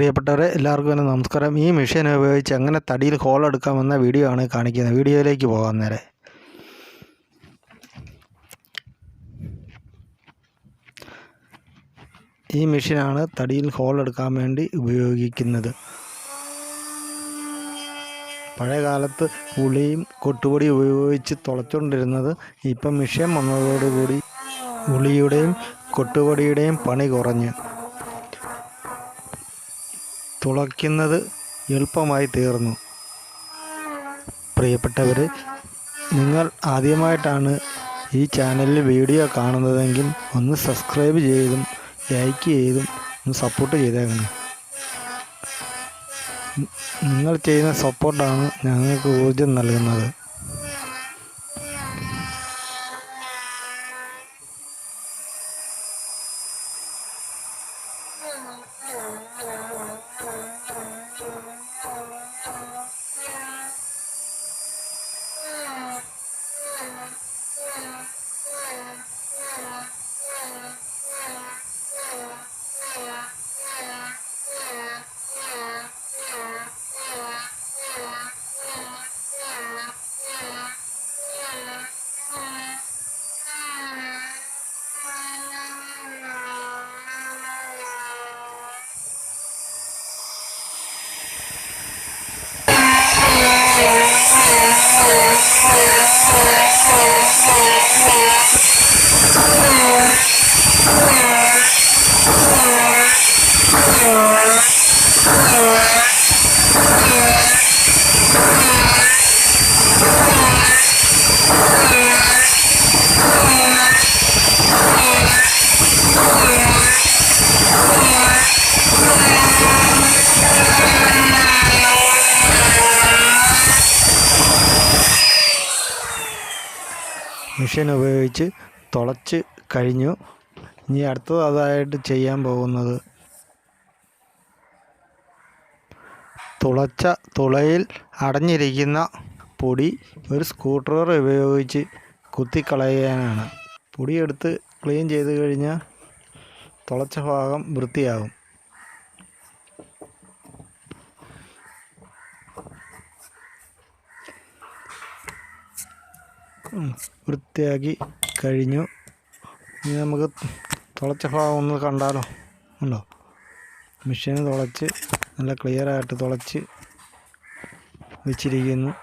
പ്രിയപ്പെട്ടവരെ എല്ലാവർക്കും തന്നെ നമസ്കാരം. ഈ മെഷീൻ ഉപയോഗിച്ച് എങ്ങനെ തടിയിൽ ഹോൾ എടുക്കാമെന്ന വീഡിയോ ആണ് കാണിക്കുന്നത്. വീഡിയോയിലേക്ക് പോകാൻ നേരെ. ഈ മെഷീനാണ് തടിയിൽ ഹോൾ എടുക്കാൻ വേണ്ടി ഉപയോഗിക്കുന്നത്. പഴയ കാലത്ത് ഉളിയും കൊട്ടുപൊടി ഉപയോഗിച്ച് തുളച്ചുകൊണ്ടിരുന്നത് ഇപ്പം മെഷീൻ വന്നതോടുകൂടി ഉളിയുടെയും കൊട്ടുപൊടിയുടെയും പണി കുറഞ്ഞ്. തുളയ്ക്കുന്നത് എളുപ്പമായി തീർന്നു. പ്രിയപ്പെട്ടവർ നിങ്ങൾ ആദ്യമായിട്ടാണ് ഈ ചാനലിൽ വീഡിയോ കാണുന്നതെങ്കിൽ ഒന്ന് സബ്സ്ക്രൈബ് ചെയ്തും ലൈക്ക് ചെയ്തും ഒന്ന് സപ്പോർട്ട് ചെയ്തേക്കണം. നിങ്ങൾ ചെയ്യുന്ന സപ്പോർട്ടാണ് ഞങ്ങൾക്ക് ഊർജം നൽകുന്നത്. Thank you. മെഷീൻ ഉപയോഗിച്ച് തുളച്ച് കഴിഞ്ഞു. ഇനി അടുത്തത് അതായിട്ട് ചെയ്യാൻ പോകുന്നത്. തുളച്ച തുളയിൽ അടഞ്ഞിരിക്കുന്ന പൊടി ഒരു സ്കൂട്ടർ ഉപയോഗിച്ച് കുത്തിക്കളയാനാണ്. പൊടിയെടുത്ത് ക്ലീൻ ചെയ്ത് കഴിഞ്ഞാൽ തുളച്ച ഭാഗം വൃത്തിയാകും. വൃത്തിയാക്കി കഴിഞ്ഞു. ഇനി നമുക്ക് തുളച്ച ഭാഗം ഒന്ന് കണ്ടാലോ? ഉണ്ടോ? മെഷീൻ തുളച്ച് നല്ല ക്ലിയറായിട്ട് തുളച്ച് വെച്ചിരിക്കുന്നു.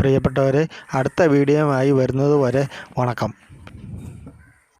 പ്രിയപ്പെട്ടവരെ അടുത്ത വീഡിയോയുമായി വരുന്നത് വരെ വണക്കം.